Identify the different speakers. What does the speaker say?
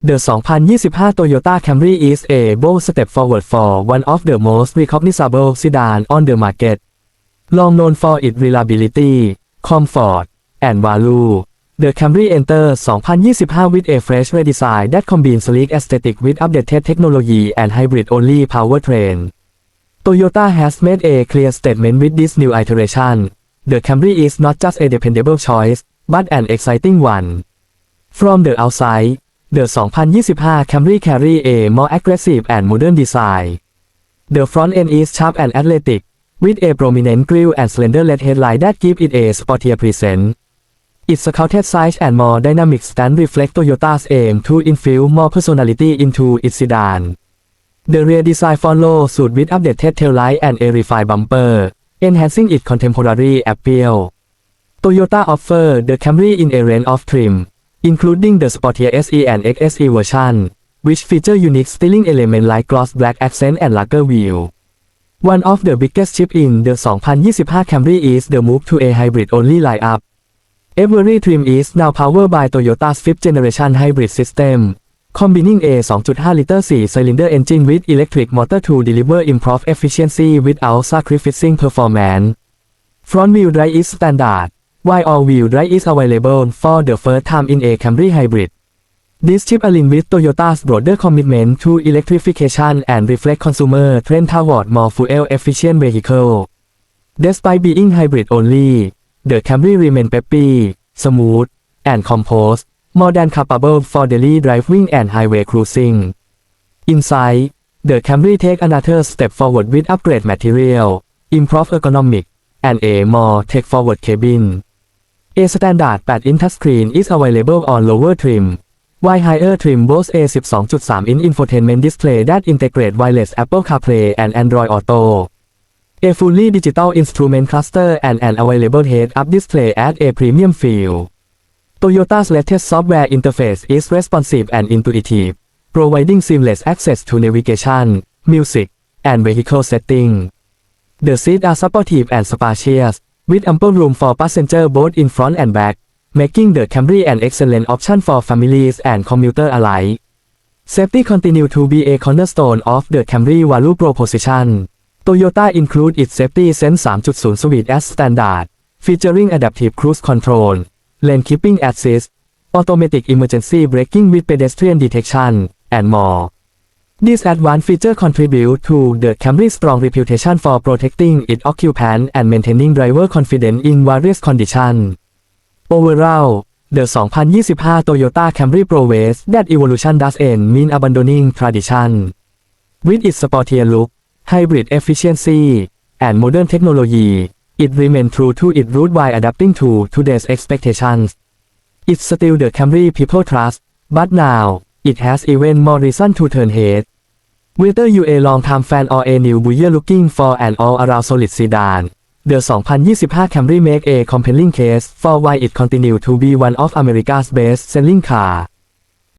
Speaker 1: The 2025 Toyota Camry is a bold step forward for one of the most recognizable sedan on the market. Long known for its reliability, comfort, and value, the Camry enters 2025 with a fresh redesign that combines sleek aesthetic with updated technology and hybrid-only powertrain. Toyota has made a clear statement with this new iteration. The Camry is not just a dependable choice, but an exciting one. From the outside, the 2025 Camry carry a more aggressive and modern design. The front end is sharp and athletic, with a prominent grille and slender LED headlight that give it a sportier presence. Its scouted size and more dynamic stance reflect Toyota's aim to infuse more personality into its sedan. The rear design follows suit with updated taillight and a refined bumper, enhancing its contemporary appeal. Toyota offer the Camry in a range of trim, including the Sportier SE and XSE version, which feature unique styling elements like gloss black accent and lacquer wheel. One of the biggest shift in the 2025 Camry is the move to a hybrid-only lineup. Every trim is now powered by Toyota's fifth generation hybrid system, combining a 2.5-liter 4-cylinder engine with electric motor to deliver improved efficiency without sacrificing performance. Front-wheel drive is standard, while all-wheel drive is available for the first time in a Camry hybrid. This chip aligns with Toyota's broader commitment to electrification and reflect consumer trend toward more fuel-efficient vehicle. Despite being hybrid only, the Camry remains peppy, smooth, and composed, more than capable for daily driving and highway cruising. Inside, the Camry takes another step forward with upgrade material, improved ergonomic, and a more tech-forward cabin. A standard 8-inch touchscreen is available on lower trim, while higher trim boasts a 12.3-inch infotainment display that integrates wireless Apple CarPlay and Android Auto. A fully digital instrument cluster and an available head-up display add a premium feel. Toyota's latest software interface is responsive and intuitive, providing seamless access to navigation, music, and vehicle setting. The seats are supportive and spacious, with ample room for passengers both in front and back, making the Camry an excellent option for families and commuter alike. Safety continues to be a cornerstone of the Camry value proposition. Toyota includes its Safety Sense 3.0 Suite as standard, featuring adaptive cruise control, lane keeping assist, automatic emergency braking with pedestrian detection, and more. These advanced features contribute to the Camry's strong reputation for protecting its occupant and maintaining driver confidence in various conditions. Overall, the 2025 Toyota Camry proves that evolution doesn't mean abandoning tradition. With its sportier look, hybrid efficiency, and modern technology, it remains true to its roots while adapting to today's expectations. It's still the Camry people trust, but now, it has even more reason to turn head. Whether you a long-time fan or a new buyer looking for an all-around solid sedan, the 2025 Camry make a compelling case for why it continue to be one of America's best-selling car.